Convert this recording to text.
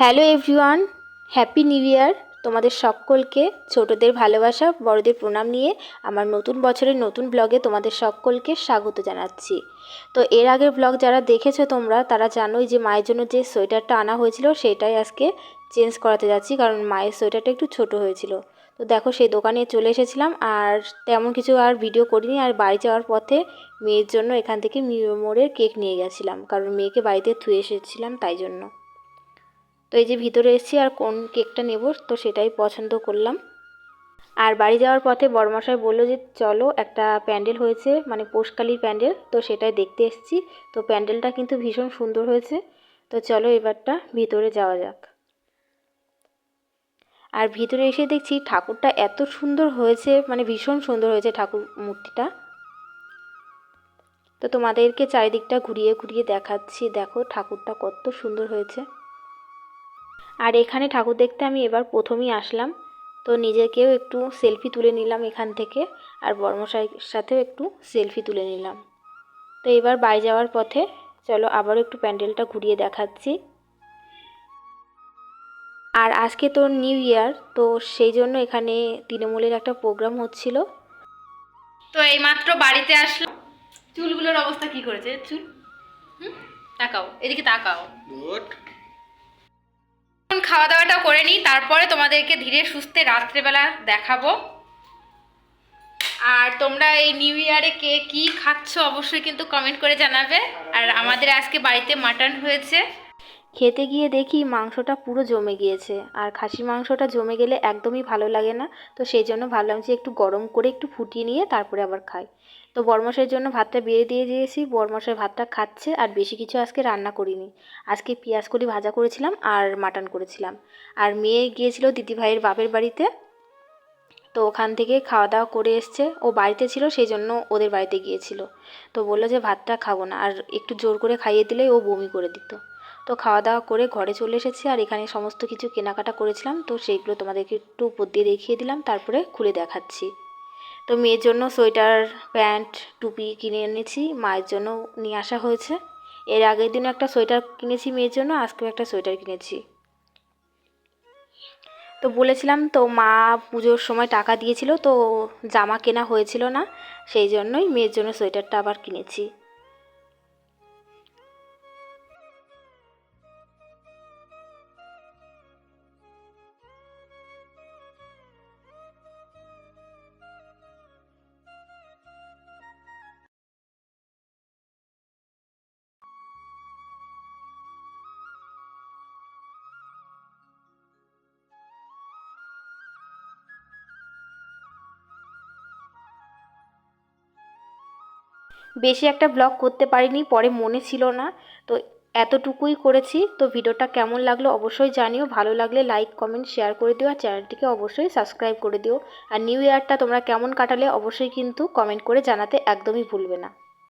Hello everyone, happy new year. তোমাদের সকলকে ছোটদের ভালোবাসা, বড়দের প্রণাম নিয়ে আমার নতুন বছরের নতুন ব্লগে তোমাদের সকলকে স্বাগত জানাচ্ছি। তো এর আগের ব্লগ যারা দেখেছ তোমরা, তারা জানোই যে মায়ের জন্য যে সোয়েটারটা আনা হয়েছিল, সেটাই আজকে চেঞ্জ করাতে যাচ্ছি, কারণ মায়ের সোয়েটারটা একটু ছোট হয়েছিল। তো দেখো, সেই দোকানে চলে এসেছিলাম, আর তেমন কিছু আর ভিডিও করিনি, আর বাড়ি যাওয়ার পথে মেয়ের জন্য এখান থেকে মোড়ের কেক নিয়ে গেছিলাম, কারণ মেয়েকে বাড়িতে থুয়ে এসেছিলাম তাই জন্য। তো এই যে ভিতরে এসেছি আর কোন কেকটা নেব, তো সেটাই পছন্দ করলাম। আর বাড়ি যাওয়ার পথে বড়মশাই বলল যে, চলো একটা প্যান্ডেল হয়েছে মানে পোষকালির প্যান্ডেল, তো সেটাই দেখতে এসেছি। তো প্যান্ডেলটা কিন্তু ভীষণ সুন্দর হয়েছে, তো চলো এবারটা ভিতরে যাওয়া যাক। আর ভিতরে এসে দেখছি ঠাকুরটা এত সুন্দর হয়েছে মানে ভীষণ সুন্দর হয়েছে ঠাকুর মূর্তিটা। তো তোমাদেরকে চারিদিকটা ঘুরিয়ে ঘুরিয়ে দেখাচ্ছি, দেখো ঠাকুরটা কত সুন্দর হয়েছে। আর এখানে ঠাকুর দেখতে আমি এবার প্রথমেই আসলাম। তো নিজেকেও একটু সেলফি তুলে নিলাম এখান থেকে আর বর্মশাইয়ের সাথেও একটু সেলফি তুলে নিলাম। তো এবার বাড়ি যাওয়ার পথে চলো আবারও একটু প্যান্ডেলটা ঘুরিয়ে দেখাচ্ছি। আর আজকে তো নিউ ইয়ার তো সেই জন্য এখানে তৃণমূলের একটা প্রোগ্রাম হচ্ছিল। তো এইমাত্র বাড়িতে আসলাম। চুলগুলোর অবস্থা কি করেছে? চুল? হুম? তাকাও এদিকে তাকাও। গুড খাওয়া দাওয়াটা করে নিই, তারপরে তোমাদেরকে ধীরে সুস্থে রাত্রেবেলা দেখাবো। আর তোমরা এই নিউ ইয়ারে কে কী খাচ্ছ অবশ্যই কিন্তু কমেন্ট করে জানাবে। আর আমাদের আজকে বাড়িতে মাটন হয়েছে। খেতে গিয়ে দেখি মাংসটা পুরো জমে গিয়েছে। আর খাসি মাংসটা জমে গেলে একদমই ভালো লাগে না। তো সেই জন্য ভাবলাম যে একটু গরম করে একটু ফুটিয়ে নিয়ে তারপরে আবার খাই। তো বরমশের জন্য ভাতটা বেড়ে দিয়ে দিয়েছি। বরমশের ভাতটা খাচ্ছে আর বেশি কিছু আজকে রান্না করিনি। আজকে পেঁয়াজ কলি ভাজা করেছিলাম আর মাটন করেছিলাম। আর মেয়ে গিয়েছিল দিদিভাইয়ের বাপের বাড়িতে। তো ওখান থেকে খাওয়া দাওয়া করে এসছে। ও বাড়িতে ছিল সেই জন্য ওদের বাড়িতে গিয়েছিল। তো বলল যে ভাতটা খাব না। আর একটু জোর করে খাইয়ে দিলেই ও বমি করে দিত। তো খাওয়া দাওয়া করে ঘরে চলে এসেছি আর এখানে সমস্ত কিছু কেনাকাটা করেছিলাম। তো সেইগুলো তোমাদেরকে একটু উপর দিয়ে দেখিয়ে দিলাম, তারপরে খুলে দেখাচ্ছি। তো মেয়ের জন্য সোয়েটার, প্যান্ট, টুপি কিনে এনেছি, মায়ের জন্য নিয়ে আসা হয়েছে। এর আগের দিনও একটা সোয়েটার কিনেছি মেয়ের জন্য, আজকেও একটা সোয়েটার কিনেছি। তো বলেছিলাম, তো মা পুজোর সময় টাকা দিয়েছিল, তো জামা কেনা হয়েছিল না, সেই জন্যই মেয়ের জন্য সোয়েটারটা আবার কিনেছি। বেশি একটা ব্লগ করতে পারিনি, পরে মনে ছিল না। তো এতটুকুই করেছি। তো ভিডিওটা কেমন লাগল অবশ্যই জানিও। ভালো লাগলে লাইক কমেন্ট শেয়ার করে দিও। আর চ্যানেলটিকে অবশ্যই সাবস্ক্রাইব করে দিও। আর নিউ ইয়ারটা তোমরা কেমন কাটালে অবশ্যই কিন্তু কমেন্ট করে জানাতে একদমই ভুলবে না।